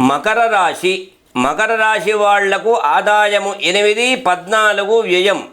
మకర రాశి మకర రాశి వాళ్ళకు ఆదాయము ఎనిమిది పద్నాలుగు వ్యయం.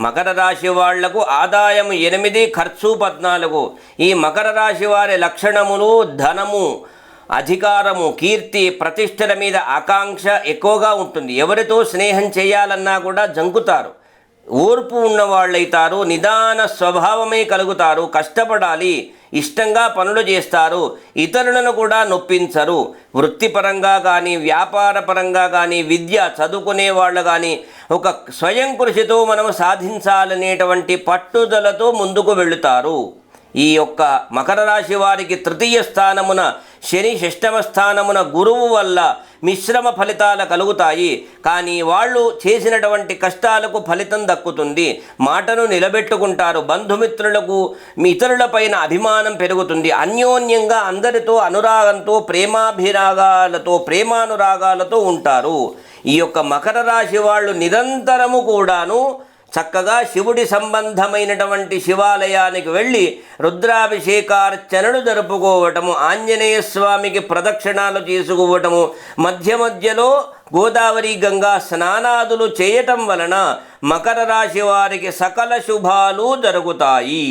మకర రాశి వాళ్ళకు ఆదాయం ఎనిమిది ఖర్చు పద్నాలుగు. ఈ మకర రాశి వారి లక్షణములు ధనము అధికారము కీర్తి ప్రతిష్టల మీద ఆకాంక్ష ఎక్కువగా ఉంటుంది. ఎవరితో స్నేహం చేయాలన్నా కూడా జంకుతారు. ఓర్పు ఉన్నవాళ్ళైతారు నిదాన స్వభావమే కలుగుతారు కష్టపడాలి ఇష్టంగా పనులు చేస్తారు ఇతరులను కూడా నొప్పించరు. వృత్తిపరంగా కానీ వ్యాపార పరంగా కానీ విద్య చదువుకునే వాళ్ళు కానీ ఒక స్వయం కృషితో మనం సాధించాలనేటువంటి పట్టుదలతో ముందుకు వెళుతారు. ఈ యొక్క మకర రాశి వారికి తృతీయ స్థానమున శని షష్టమ స్థానమున గురువు వల్ల మిశ్రమ ఫలితాలు కలుగుతాయి. కానీ వాళ్ళు చేసినటువంటి కష్టాలకు ఫలితం దక్కుతుంది. మాటను నిలబెట్టుకుంటారు. బంధుమిత్రులకు మీ ఇతరులపైన అభిమానం పెరుగుతుంది. అన్యోన్యంగా అందరితో అనురాగంతో ప్రేమాభిరాగాలతో ప్రేమానురాగాలతో ఉంటారు. ఈ యొక్క మకర రాశి వాళ్ళు నిరంతరము కూడాను చక్కగా శివుడి సంబంధమైనటువంటి శివాలయానికి వెళ్ళి రుద్రాభిషేకార్చనలు జరుపుకోవటము ఆంజనేయ స్వామికి ప్రదక్షిణాలు చేసుకోవటము మధ్య మధ్యలో గోదావరి గంగా స్నానాదులు చేయటం వలన మకర రాశి వారికి సకల శుభాలు జరుగుతాయి.